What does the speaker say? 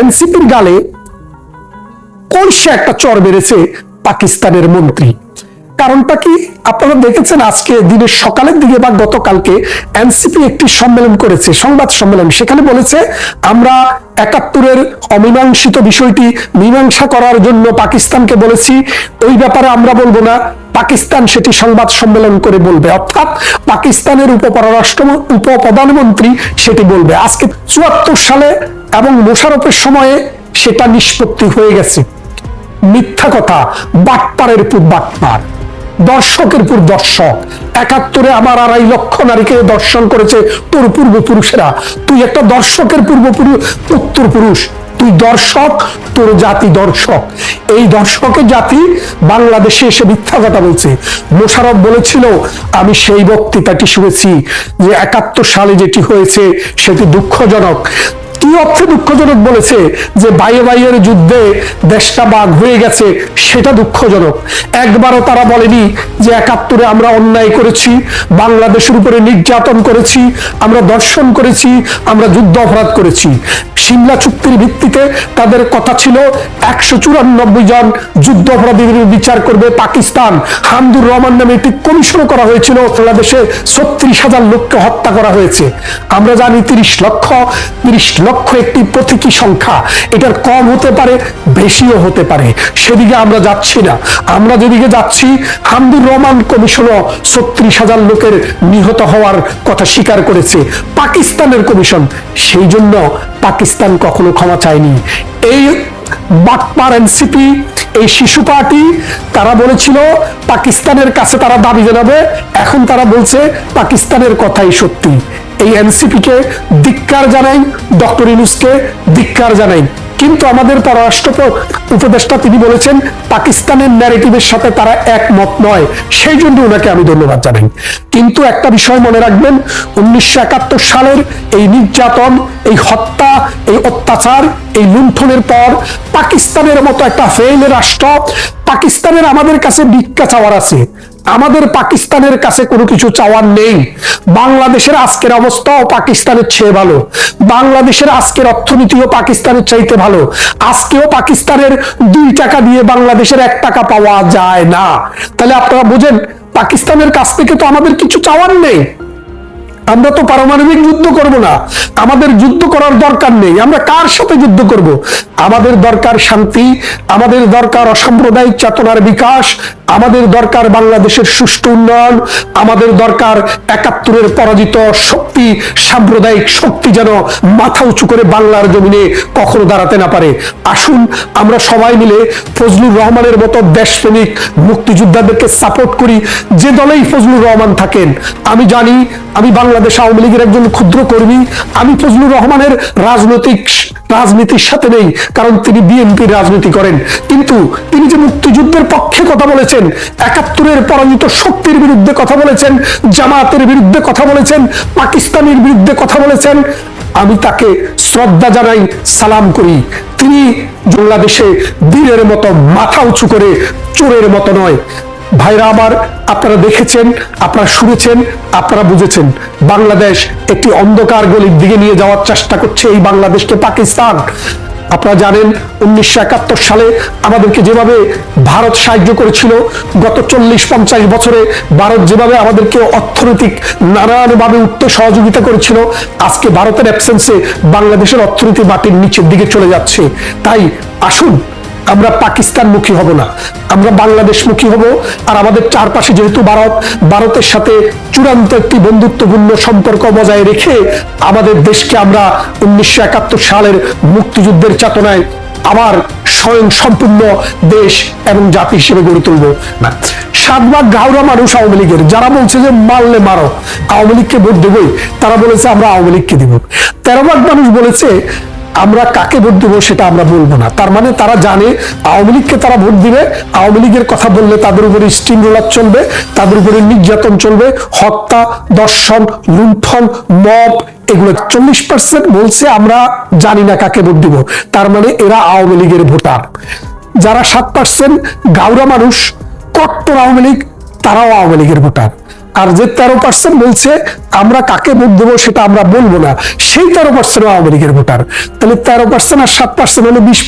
এনসিপির গালে কলসে একটা চর বেড়েছে পাকিস্তানের মন্ত্রী? কারণটা কি? আপনারা দেখেছেন আজকে দিনের সকালের দিকে বা গতকালকে এনসিপি একটি সম্মেলন করেছে, সংবাদ সম্মেলন। সেখানে বলেছে, আমরা একাত্তরের অমীমাংসিত বিষয়টি মীমাংসা করার জন্য পাকিস্তানকে বলেছি। ওই ব্যাপারে আমরা বলব না। পাকিস্তান সেটি সংবাদ সম্মেলন করে বলবে। অর্থাৎ পাকিস্তানের উপপররাষ্ট্র উপপ্রধানমন্ত্রী সেটি বলবে। আজকে চুয়াত্তর সালে এবং মোশারফের সময়ে সেটা নিষ্পত্তি হয়ে গেছে। মিথ্যা কথা, বাটপারের পর বাটপার। দর্শকের পর দর্শক। একাত্তরে আমার আড়াই লক্ষ নারীকে দর্শন করেছে তোর পূর্বপুরুষেরা। তুই একটা দর্শকের পূর্বপুরুষ উত্তর পুরুষ তুই দর্শক, তোর জাতি দর্শক। এই দর্শকের জাতি বাংলাদেশে এসে মিথ্যা কথা বলছে। মোশারফ বলেছিল, আমি সেই বক্তৃতাটি শুনেছি যে একাত্তর সালে যেটি হয়েছে, সেটি দুঃখজনক। কি অর্থে দুঃখজনক বলেছে যে বাইয়ে বাইয়ের যুদ্ধে দেশটা বাঘ হয়ে গেছে, সেটা দুঃখজনক। একবারও তারা বলেনি যে একাত্তরে আমরা অন্যায় করেছি, বাংলাদেশের উপরে নির্যাতন করেছি, আমরা দর্শন করেছি, আমরা যুদ্ধ অপরাধ করেছি। সিমলা চুক্তির ভিত্তিতে তাদের কথা ছিল, একশো চুরানব্বই জন যুদ্ধ অপরাধীদের বিচার করবে পাকিস্তান। হামদুর রহমান নামে একটি কমিশন করা হয়েছিল, বাংলাদেশে ছত্রিশ হাজার লোককে হত্যা করা হয়েছে। আমরা জানি তিরিশ লক্ষ তিরিশ লক্ষ একটি প্রতীকী সংখ্যা। এটার কম হতে পারে, বেশিও হতে পারে। সেদিকে আমরা যাচ্ছি না। আমরা যেদিকে যাচ্ছি, হামদুর রহমান কমিশনও ছত্রিশ হাজার লোকের নিহত হওয়ার কথা স্বীকার করেছে। পাকিস্তানের কমিশন, সেই জন্য পাকিস্তান কখনো ক্ষমা চায়নি। এই বাটপার এনসিপি, এই শিশু পার্টি, তারা বলেছিল পাকিস্তানের কাছে তারা দাবি জানাবে। এখন তারা বলছে পাকিস্তানের কথাই সত্যি। এই এনসিপি কে ধিক্কার জানাই, ডক্টর ইনুসকে ধিক্কার জানাই। কিন্তু আমাদের পররাষ্ট্র উপদেষ্টা তিনি বলেছেন, পাকিস্তানের ন্যারেটিভের সাথে তারা একমত নয়। সেই জন্য ওনাকে আমি ধন্যবাদ জানাই। কিন্তু একটা বিষয় মনে রাখবেন, উনিশশো একাত্তর সালের এই নির্যাতন, এই হত্যা, এই অত্যাচার, এই লুণ্ঠনের পর পাকিস্তানের মতো একটা ফেল রাষ্ট্র, পাকিস্তানের আমাদের কাছে ভিক্ষা চাওয়ার আছে। আমাদের পাকিস্তানের কাছে কোনো কিছু চাওয়ার নেই। বাংলাদেশের আজকের অবস্থাও পাকিস্তানের চেয়ে ভালো। বাংলাদেশের আজকের অর্থনীতিও পাকিস্তানের চাইতে ভালো। আজকেও পাকিস্তানের দুই টাকা দিয়ে বাংলাদেশের এক টাকা পাওয়া যায় না। তাহলে আপনারা বুঝেন, পাকিস্তানের কাছ থেকে তো আমাদের কিছু চাওয়ার নেই। আমরা তো পারমাণবিক যুদ্ধ করব না। আমাদের যুদ্ধ করার দরকার নেই। আমরা কার সাথে যুদ্ধ করব? আমাদের দরকার শান্তি, আমাদের দরকার অসাম্প্রদায়িক চেতনার বিকাশ, আমাদের দরকার বাংলাদেশের সুষ্ঠু উন্নয়ন, আমাদের দরকার একাত্তরের পরাজিত শক্তি, সাম্প্রদায়িক শক্তি যেন মাথা উঁচু করে বাংলার জমিনে কখনো দাঁড়াতে না পারে। আসুন, আমরা সবাই মিলে ফজলুর রহমানের মতো দেশপ্রেমিক মুক্তিযোদ্ধাদেরকে সাপোর্ট করি। যে দলেই ফজলুর রহমান থাকেন, আমি জানি, আমি বাংলাদেশ আওয়ামী লীগের একজন ক্ষুদ্র কর্মী আমি ফজলুর রহমানের রাজনৈতিক রাজনীতির সাথে নেই, কারণ তিনি বিএনপির রাজনীতি করেন। কিন্তু তিনি যে মুক্তিযুদ্ধের পক্ষে কথা বলেছেন, একাত্তরের পরাজিত শক্তির বিরুদ্ধে কথা বলেছেন জামাতের বিরুদ্ধে কথা বলেছেন, পাকিস্তানের বিরুদ্ধে কথা বলেছেন, আমি তাকে শ্রদ্ধা জানাই, সালাম করি। তিনি বাংলাদেশে বীরের মতো মাথা উঁচু করে চোরের মতো নয় ভাইরা আমার, আপনারা দেখেছেন, আপনারা শুনেছেন, আপনারা বুঝেছেন, বাংলাদেশ একটি অন্ধকার গলির দিকে নিয়ে যাওয়ার চেষ্টা করছে এই বাংলাদেশকে পাকিস্তান। আপনারা জানেন, উনিশশো একাত্তর সালে আমাদেরকে যেভাবে ভারত সাহায্য করেছিল, গত চল্লিশ পঞ্চাশ বছরে ভারত যেভাবে আমাদেরকে অর্থনৈতিক নানানভাবে উঠতে সহযোগিতা করেছিল, আজকে ভারতের অ্যাবসেন্সে বাংলাদেশের অর্থনীতি মাটির নিচের দিকে চলে যাচ্ছে। তাই আসুন আমরা পাকিস্তান মুখী হব না। আমরা বাংলাদেশ মুখী হব। আর আমাদের চারপাশে যেহেতু ভারত, ভারতের সাথে চূড়ান্ত একটি বন্ধুত্বপূর্ণ সম্পর্ক বজায় রেখে আমাদের দেশকে আমরা উনিশশো একাত্তর সালের মুক্তিযুদ্ধের চেতনায় আবার স্বয়ং সম্পূর্ণ দেশ এবং জাতি হিসেবে গড়ে তুলব। না সাত ভাগ গাউরা মানুষ আওয়ামী লীগের। যারা বলছে যে মারলে মারো, আওয়ামী লীগকে ভোট দেবই, তারা বলেছে আমরা আওয়ামী লীগকে দিব। তেরো ভাগ মানুষ বলেছে আমরা কাকে ভোট দেবো সেটা আমরা বলব না। তার মানে তারা জানে, আওয়ামী লীগকে তারা ভোট দিবে, আওয়ামী লীগের কথা বললে তাদের উপরে স্টিম রোলার চলবে, তাদের উপরে নির্যাতন চলবে, হত্যা, দর্শন, লুণ্ঠন, মব, এগুলো চল্লিশ পার্সেন্ট বলছে, আমরা জানি না কাকে ভোট দিব। তার মানে এরা আওয়ামী লীগের ভোটার। যারা সাত পার্সেন্ট গাউরা মানুষ, কট্টর আওয়ামী লীগ, তারাও আওয়ামী লীগের ভোটার। আর যে তেরো পার্সেন্ট বলছে, আমরা কাকে ভোট দেবো সেটা আমরা বলব না। সেই তেরো পার্সেন্ট আওয়ামী লীগের ভোটার। তাহলে তেরো পার্সেন্ট আর সাত পার্সেন্ট হলে বিশ